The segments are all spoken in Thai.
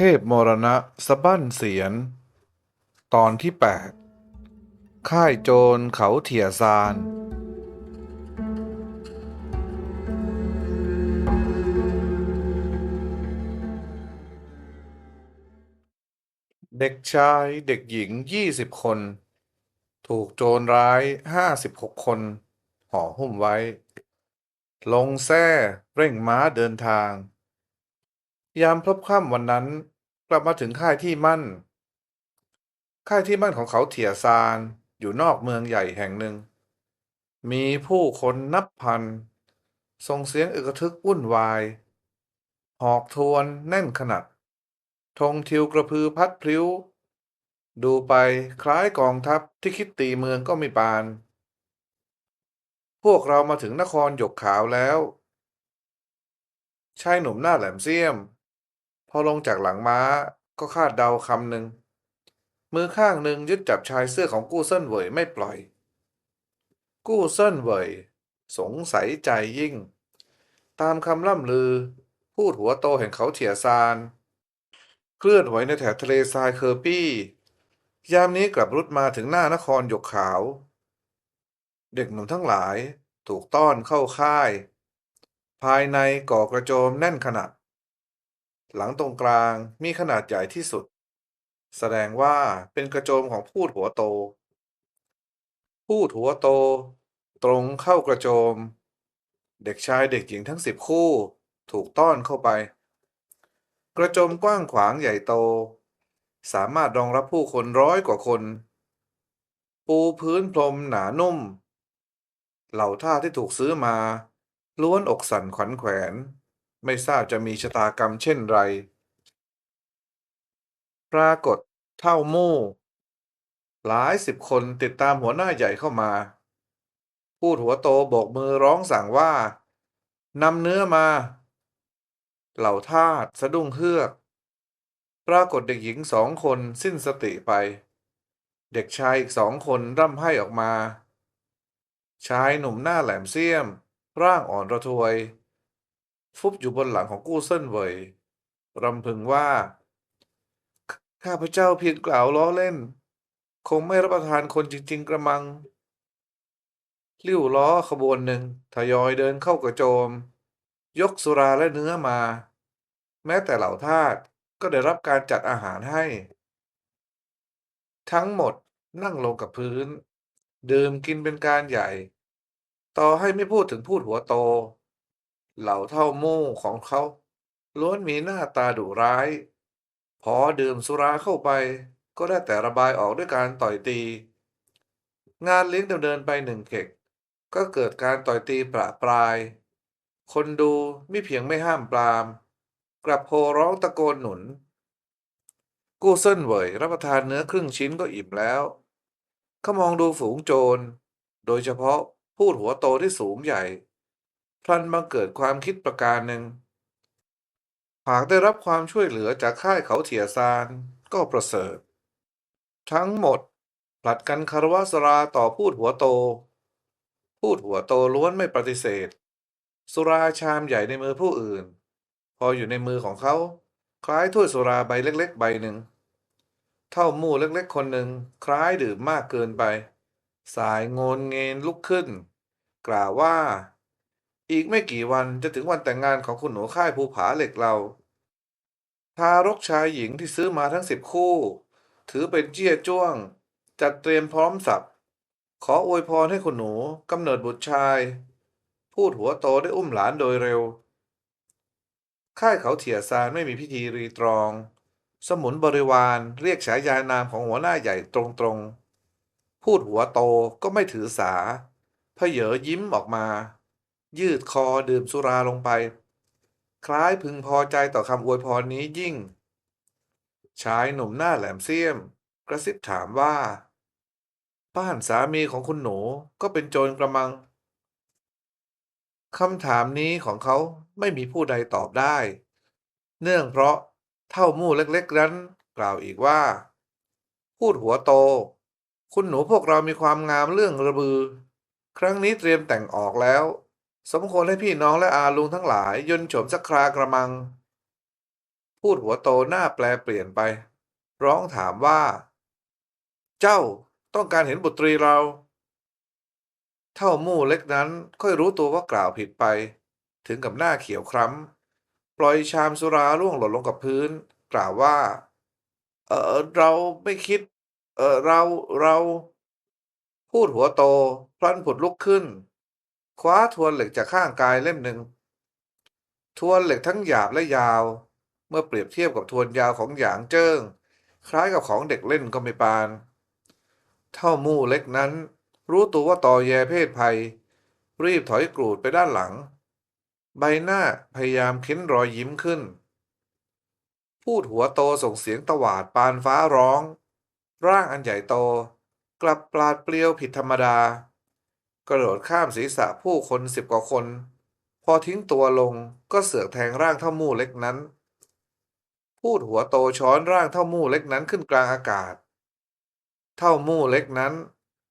เทพมรณะสะบั้นเสียน ตอนที่แปดค่ายโจรเขาเถี่ยซาน เด็กชายเด็กหญิงยี่สิบคน ถูกโจรร้ายห้าสิบหกคน ห่อหุ้มไว้ ลงแส้เร่งม้าเดินทาง ยามพลบค่ำวันนั้น กลับมาถึงค่ายที่มั่น ค่ายที่มั่นของเขาเถี่ยซานอยู่นอกเมืองใหญ่แห่งหนึ่ง มีผู้คนนับพันส่งเสียงอึกทึกวุ่นวาย หอกทวนแน่นขนาดธงทิวกระพือพัดพลิ้ว ดูไปคล้ายกองทัพที่คิดตีเมืองก็ไม่ปาน พวกเรามาถึงนครหยกขาวแล้วชายหนุ่มหน้าแหลมเสี้ยม อลงจากหลังม้าก็คาดเดาคำหนึ่งมือข้างหนึ่งยึดจับชายเสื้อของกู้เซินเหวยไม่ปล่อย กู้เซินเหวยสงสัยใจยิ่ง ตามคำล่ำลือ พูดหัวโตแห่งเขาเถียซาน เคลื่อนไหวในแถบทะเลทรายเคอร์ปี้ ยามนี้กลับรุดมาถึงหน้านครหยกขาว เด็กหนุ่มทั้งหลายถูกต้อนเข้าค่าย ภายในก่อกระโจมแน่นขนาด หลังตรงกลางมีขนาดใหญ่ที่สุด แสดงว่าเป็นกระโจมของพูดหัวโต พูดหัวโต ตรงเข้ากระโจม เด็กชายเด็กหญิงทั้งสิบคู่ถูกต้อนเข้าไป กระโจมกว้างขวางใหญ่โต สามารถรองรับผู้คนร้อยกว่าคน ปูพื้นพรมหนานุ่ม เหล่าท่าที่ถูกซื้อมา ล้วนอกสั่นขวัญแขวน ไม่ทราบจะมีชะตากรรมเช่นไร ปรากฏเท่ามู่หลายสิบคนติดตามหัวหน้าใหญ่เข้ามา พูดหัวโตโบกมือร้องสั่งว่านำเนื้อมา เหล่าทาสสะดุ้งเฮือก ปรากฏเด็กหญิงสองคนสิ้นสติไป เด็กชายอีกสองคนร่ำไห้ออกมา ชายหนุ่มหน้าแหลมเสี้ยม ร่างอ่อนระทวย ฟุบอยู่บนหลังของกู้เซินเวยรำพึงว่า ข้าพเจ้าเพียงกล่าวล้อเล่น คงไม่รับประทานคนจริง ๆ กระมังลิ้วล้อขบวนหนึ่งทยอยเดินเข้ากระโจม ยกสุราและเนื้อมา แม้แต่เหล่าทาสก็ได้รับการจัดอาหารให้ ทั้งหมดนั่งลงกับพื้น ดื่มกินเป็นการใหญ่ ต่อให้ไม่พูดถึงพูดหัวโต เหล่าเท่ามู่ของเขา ล้วนมีหน้าตาดุร้าย พอดื่มสุราเข้าไป ก็ได้แต่ระบายออกด้วยการต่อยตี งานเลี้ยงดำเนินไปหนึ่งเขกก็เกิดการต่อยตีประปราย คนดูไม่เพียงไม่ห้ามปราม กลับโห่ร้องตะโกนหนุน กู้เซินเหวยรับประทานเนื้อครึ่งชิ้นก็อิ่มแล้วเขามองดูฝูงโจร โดยเฉพาะพูดหัวโตที่สูงใหญ่ พลันบังเกิดความคิดประการหนึ่ง หากได้รับความช่วยเหลือจากค่ายเขาเถียซานก็ประเสริฐ ทั้งหมดผลัดกันคารวะสราต่อพูดหัวโต พูดหัวโตล้วนไม่ปฏิเสธ สุราชามใหญ่ในมือผู้อื่น พออยู่ในมือของเขา คล้ายถ้วยสุราใบเล็กๆ ใบหนึ่ง เท่ามู่เล็กๆ คนหนึ่งคล้ายดื่มมากเกินไป สายโงนเงนลุกขึ้น กล่าวว่า อีกไม่กี่วันจะถึงวันแต่งงานของคุณหนูค่ายภูผาเหล็กเรา ทารกชายหญิงที่ซื้อมาทั้งสิบคู่ ถือเป็นเจี้ยจ้วง จัดเตรียมพร้อมสับ ขออวยพรให้คุณหนูกำเนิดบุตรชาย พูดหัวโตได้อุ้มหลานโดยเร็ว ค่ายเขาเถียซานไม่มีพิธีรีตรอง สมุนบริวารเรียกฉายานามของหัวหน้าใหญ่ตรงๆ พูดหัวโตก็ไม่ถือสาเพเยอยิ้มออกมา ยืดคอดื่มสุราลงไป คล้ายพึงพอใจต่อคำอวยพรนี้ยิ่ง ชายหนุ่มหน้าแหลมเสี้ยม กระซิบถามว่า บ้านสามีของคุณหนูก็เป็นโจรกระมังคำถามนี้ของเขาไม่มีผู้ใดตอบได้ เนื่องเพราะเท่ามู่เล็กๆนั้นกล่าวอีกว่า พูดหัวโต คุณหนูพวกเรามีความงามเรื่องระบือ ครั้งนี้เตรียมแต่งออกแล้ว สมควรให้พี่น้องและอาลุงทั้งหลาย ยนโฉมสักครากระมัง พูดหัวโตหน้าแปลเปลี่ยนไป ร้องถามว่า เจ้าต้องการเห็นบุตรีเรา เท่ามู่เล็กนั้นค่อยรู้ตัวว่ากล่าวผิดไป ถึงกับหน้าเขียวคล้ำปล่อยชามสุราร่วงหล่นลงกับพื้น กล่าวว่า เออเราไม่คิด เออเราเรา พูดหัวโตพลันผุดลุกขึ้น คว้าทวนเหล็กจากข้างกายเล่มหนึ่ง ทวนเหล็กทั้งหยาบและยาว เมื่อเปรียบเทียบกับทวนยาวของหยางเจิ้ง คล้ายกับของเด็กเล่นก็ไม่ปาน เท่ามู่เล็กนั้น รู้ตัวว่าต่อแยเพศภัย รีบถอยกรูดไปด้านหลัง ใบหน้าพยายามเค้นรอยยิ้มขึ้น พูดหัวโตส่งเสียงตวาดปานฟ้าร้อง ร่างอันใหญ่โต กลับปลาดเปลี่ยวผิดธรรมดา กระโดดข้ามศีรษะผู้คนสิบกว่าคน พอทิ้งตัวลงก็เสือกแทงร่างเท่ามู่เล็กนั้น พูดหัวโตช้อนร่างเท่ามู่เล็กนั้นขึ้นกลางอากาศ เท่ามู่เล็กนั้น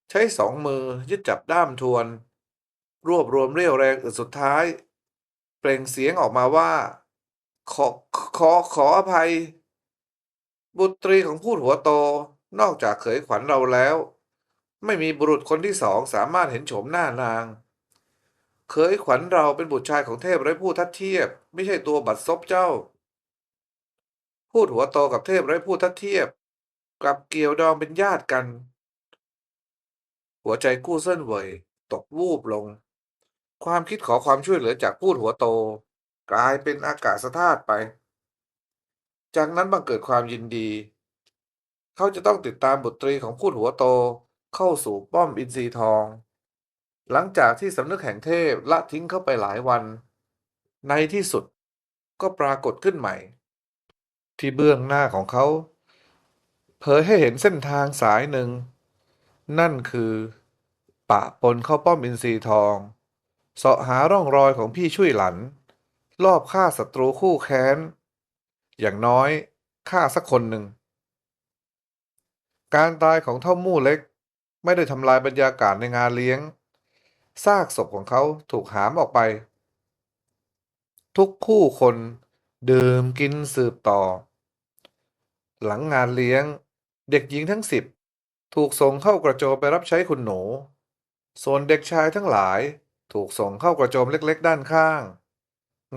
ใช้สองมือยึดจับด้ามทวน รวบรวมเรี่ยวแรงอึดสุดท้าย เปล่งเสียงออกมาว่า ขอขอขออภัย บุตรีของพูดหัวโตนอกจากเขยขวัญเราแล้ว ไม่มีบุรุษคนที่สองสามารถเห็นโฉมหน้านางเขยขวัญเราเป็นบุตรชายของเทพไร้ผู้ทัดเทียบ ไม่ใช่ตัวบัดซบเจ้า พูดหัวโตกับเทพไร้ผู้ทัดเทียบ กลับเกี่ยวดองเป็นญาติกัน หัวใจกู้เส้นเหวยตกวูบลง ความคิดขอความช่วยเหลือจากพูดหัวโต กลายเป็นอากาศธาตุไป จากนั้นบังเกิดความยินดี เขาจะต้องติดตามบุตรีของพูดหัวโต เข้าสู่ป้อมอินทรีทอง หลังจากที่สำนึกแห่งเทพละทิ้งเข้าไปหลายวัน ในที่สุดก็ปรากฏขึ้นใหม่ ที่เบื้องหน้าของเขา เผยให้เห็นเส้นทางสายหนึ่ง นั่นคือ ปะปนเข้าป้อมอินทรีทองเสาะหาร่องรอยของพี่ช่วยหลัน รอบฆ่าศัตรูคู่แค้น อย่างน้อยฆ่าสักคนหนึ่ง การตายของเท่ามู่เล็ก ไม่ได้ทำลายบรรยากาศในงานเลี้ยง ซากศพของเขาถูกหามออกไป ทุกคู่คนดื่มกินสืบต่อ หลังงานเลี้ยง เด็กหญิงทั้งสิบถูกส่งเข้ากระโจมไปรับใช้คุณหนู ส่วนเด็กชายทั้งหลายถูกส่งเข้ากระโจมเล็กๆ ด้านข้าง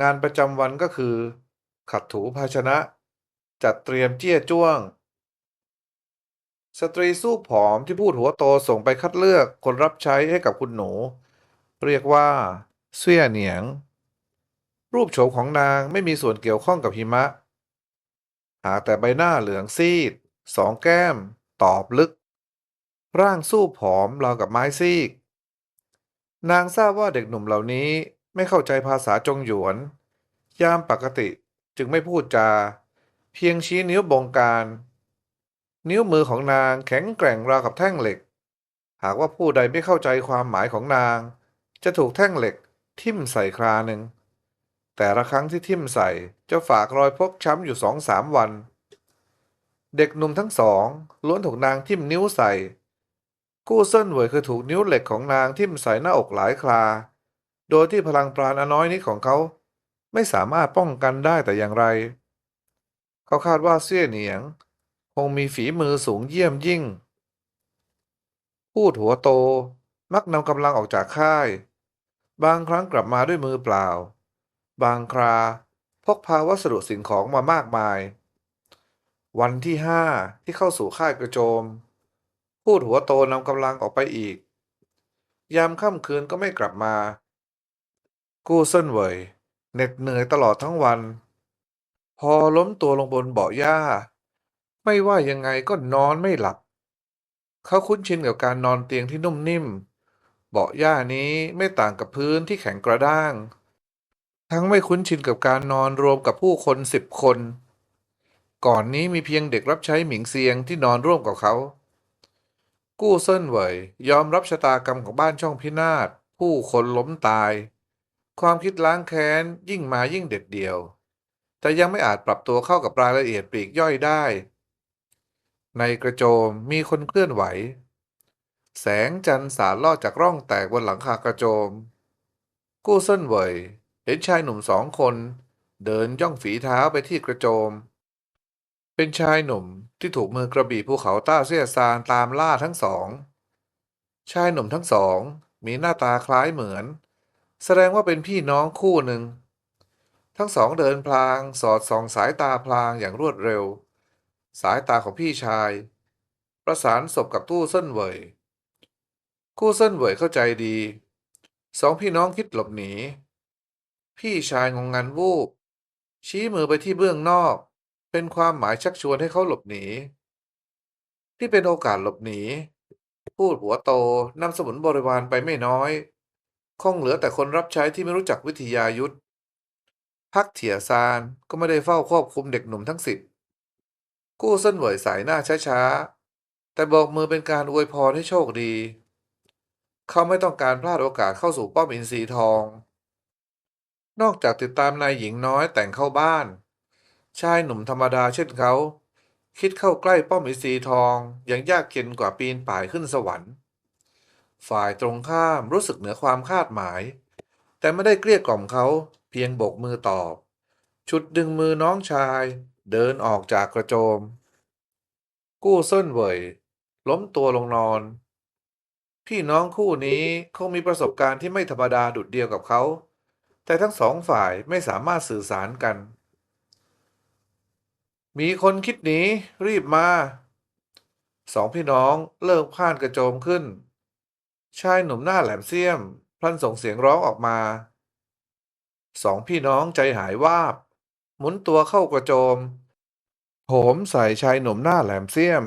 งานประจำวันก็คือ ขัดถูภาชนะ จัดเตรียมเจี้ยจ้วง สตรีสู้ผอมที่พูดหัวโตส่งไปคัดเลือกคนรับใช้ให้กับคุณหนู เรียกว่า เสี่ยเหนียง รูปโฉมของนางไม่มีส่วนเกี่ยวข้องกับหิมะ หากแต่ใบหน้าเหลืองซีด สองแก้ม ตอบลึก ร่างสู้ผอมราวกับไม้ซีก นางทราบว่าเด็กหนุ่มเหล่านี้ไม่เข้าใจภาษาจงหยวน ยามปกติจึงไม่พูดจา เพียงชี้นิ้วบงการ นิ้วมือของนางแข็งแกร่งราวกับแท่งเหล็ก หากว่าผู้ใดไม่เข้าใจความหมายของนาง จะถูกแท่งเหล็กทิ่มใส่คราหนึ่ง แต่ละครั้งที่ทิ่มใส่จะฝากรอยพกช้ำอยู่สองสามวัน เด็กหนุ่มทั้งสองล้วนถูกนางทิ่มนิ้วใส่ กู้เซินเหวยคือถูกนิ้วเหล็กของนางทิ่มใส่หน้าอกหลายครา โดยที่พลังปราณอน้อยนิดของเขา ไม่สามารถป้องกันได้แต่อย่างไร เขาคาดว่าเสี่ยเหนียง งมีฝีมือสูงเยี่ยมยิ่ง พูดหัวโตมักนำกำลังออกจากค่าย บางครั้งกลับมาด้วยมือเปล่า บางคราพกพาวัสดุสิ่งของมามากมาย วันที่ห้าที่เข้าสู่ค่ายกระโจม พูดหัวโตนำกำลังออกไปอีก ยามค่ำคืนก็ไม่กลับมา กู้เซินเวยเหน็ดเหนื่อยตลอดทั้งวัน พอล้มตัวลงบนเบาะหญ้า ไม่ว่ายังไงก็นอนไม่หลับ เขาคุ้นชินกับการนอนเตียงที่นุ่มนิ่ม เบาะหญ้านี้ไม่ต่างกับพื้นที่แข็งกระด้าง ทั้งไม่คุ้นชินกับการนอนรวมกับผู้คนสิบคน ก่อนนี้มีเพียงเด็กรับใช้หมิงเซียงที่นอนร่วมกับเขา กู้เซินเหวยยอมรับชะตากรรมของบ้านช่องพินาศ ผู้คนล้มตาย ความคิดล้างแค้นยิ่งมายิ่งเด็ดเดี่ยวแต่ยังไม่อาจปรับตัวเข้ากับรายละเอียดปลีกย่อยได้ ในกระโจมมีคนเคลื่อนไหว แสงจันทร์สาดลอดจากร่องแตกบนหลังคากระโจม กู้เซินเหวยเห็นชายหนุ่มสองคน เดินย่องฝีเท้าไปที่กระโจม เป็นชายหนุ่มที่ถูกมือกระบี่ภูเขาต้าเสียซานตามล่าทั้งสอง ชายหนุ่มทั้งสองมีหน้าตาคล้ายเหมือน แสดงว่าเป็นพี่น้องคู่หนึ่ง ทั้งสองเดินพลางสอดส่องสายตาพลางอย่างรวดเร็ว สายตาของพี่ชาย ประสานศพกับตู้เส้นเวยกู้เส้นเวยเข้าใจดี สองพี่น้องคิดหลบหนี พี่ชายงงงันวูบ ชี้มือไปที่เบื้องนอก เป็นความหมายชักชวนให้เขาหลบหนี ที่เป็นโอกาสหลบหนี พูดหัวโตนำสมุนบริวารไปไม่น้อย คงเหลือแต่คนรับใช้ที่ไม่รู้จักวิทยายุทธพักเถียซานก็ไม่ได้เฝ้าควบคุมเด็กหนุ่มทั้งสิบ กู้เส้นเหวยสายหน้าช้าๆ แต่บอกมือเป็นการอวยพรให้โชคดี เขาไม่ต้องการพลาดโอกาสเข้าสู่ป้อมอินทรีทอง นอกจากติดตามนายหญิงน้อยแต่งเข้าบ้าน ชายหนุ่มธรรมดาเช่นเขา คิดเข้าใกล้ป้อมอินทรีทองยังยากเย็นกว่าปีนป่ายขึ้นสวรรค์ ฝ่ายตรงข้ามรู้สึกเหนือความคาดหมาย แต่ไม่ได้เกลี้ยกล่อมเขาเพียงโบกมือตอบ ชุดดึงมือน้องชาย เดินออกจากกระโจม กู้เส้นเหวยล้มตัวลงนอน พี่น้องคู่นี้คงมีประสบการณ์ที่ไม่ธรรมดาดุดเดียวกับเขา แต่ทั้งสองฝ่ายไม่สามารถสื่อสารกัน มีคนคิดหนีรีบมาสองพี่น้องเลิกพ่านกระโจมขึ้น ชายหนุ่มหน้าแหลมเสี้ยม พลันส่งเสียงร้องออกมา สองพี่น้องใจหายวาบ หมุนตัวเข้ากระโจมโหมใส่ชายหนุ่มหน้าแหลมเสี้ยม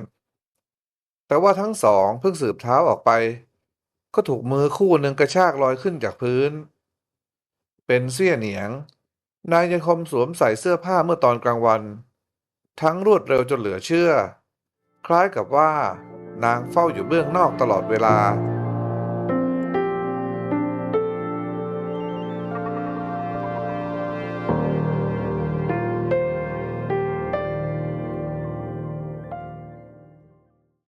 แต่ว่าทั้งสองเพิ่งสืบเท้าออกไป ก็ถูกมือคู่หนึ่งกระชากลอยขึ้นจากพื้น เป็นเสี้ยเหนียง นายยังคมสวมใส่เสื้อผ้าเมื่อตอนกลางวัน ทั้งรวดเร็วจนเหลือเชื่อ คล้ายกับว่านางเฝ้าอยู่เบื้องนอกตลอดเวลา